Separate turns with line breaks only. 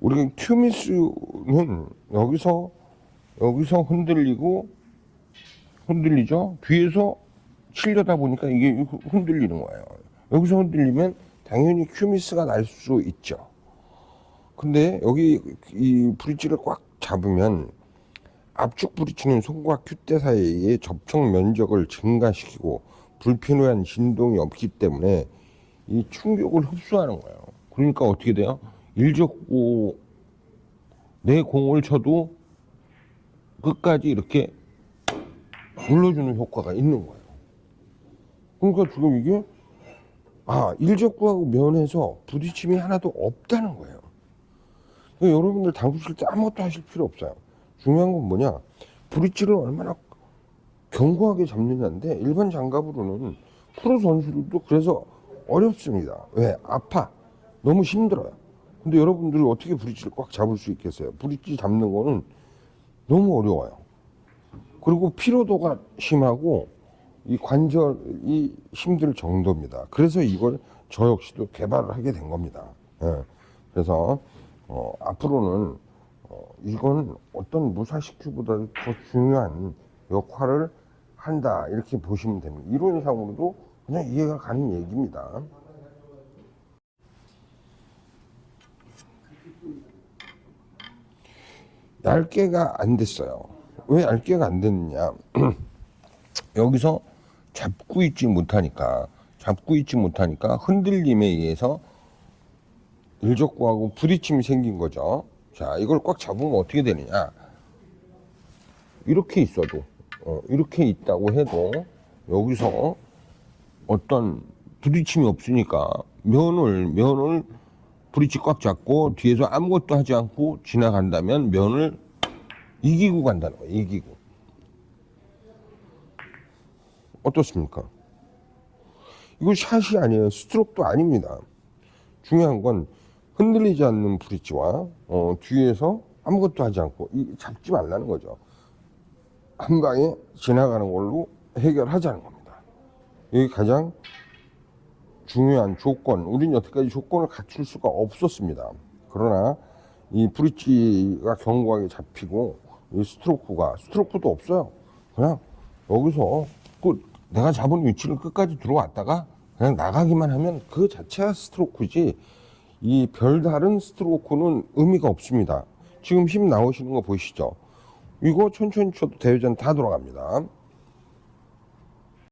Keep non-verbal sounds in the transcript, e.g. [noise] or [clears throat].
우리가 큐미스는 여기서 여기서 흔들리고 흔들리죠. 뒤에서 치려다 보니까 이게 흔들리는 거예요. 여기서 흔들리면 당연히 큐미스가 날 수 있죠. 근데 여기 이 브릿지를 꽉 잡으면 압축 브릿지는 손과 큐대 사이의 접촉 면적을 증가시키고 불필요한 진동이 없기 때문에 이 충격을 흡수하는 거예요. 그러니까 어떻게 돼요? 일적고 내 공을 쳐도 끝까지 이렇게 눌러주는 효과가 있는 거예요. 그러니까 지금 이게 아 일적구하고 면에서 부딪힘이 하나도 없다는 거예요. 그러니까 여러분들 당구 칠 때 아무것도 하실 필요 없어요. 중요한 건 뭐냐? 브릿지를 얼마나 견고하게 잡느냐인데 일반 장갑으로는 프로 선수들도 그래서 어렵습니다. 왜? 아파. 너무 힘들어요. 근데 여러분들이 어떻게 브릿지를 꽉 잡을 수 있겠어요? 브릿지 잡는 거는 너무 어려워요. 그리고 피로도가 심하고 이 관절이 힘들 정도입니다. 그래서 이걸 저 역시도 개발을 하게 된 겁니다. 예. 그래서 어, 앞으로는 어, 이건 어떤 무사시 큐보다도 더 중요한 역할을 한다 이렇게 보시면 됩니다. 이론상으로도 그냥 이해가 가는 얘기입니다. 얇게가 안 됐어요. 왜 얇게가 안 됐느냐? [clears throat] 여기서 잡고 있지 못하니까 잡고 있지 못하니까 흔들림에 의해서 일적구하고 부딪힘이 생긴 거죠. 자, 이걸 꽉 잡으면 어떻게 되느냐? 이렇게 있어도 어, 이렇게 있다고 해도 여기서 어떤 부딪힘이 없으니까 면을 면을 브릿지 꽉 잡고 뒤에서 아무것도 하지 않고 지나간다면 면을 이기고 간다는 거예요. 이기고 어떻습니까? 이거 샷이 아니에요. 스트로크도 아닙니다. 중요한 건 흔들리지 않는 브릿지와 어, 뒤에서 아무것도 하지 않고 이, 잡지 말라는 거죠. 한 방에 지나가는 걸로 해결하자는 겁니다. 이게 가장 중요한 조건. 우리는 여태까지 조건을 갖출 수가 없었습니다. 그러나 이 브릿지가 견고하게 잡히고 이 스트로크가 스트로크도 없어요. 그냥 여기서 그 내가 잡은 위치를 끝까지 들어왔다가 그냥 나가기만 하면 그 자체가 스트로크지 이 별다른 스트로크는 의미가 없습니다. 지금 힘 나오시는 거 보이시죠? 이거 천천히 쳐도 대회전 다 돌아갑니다.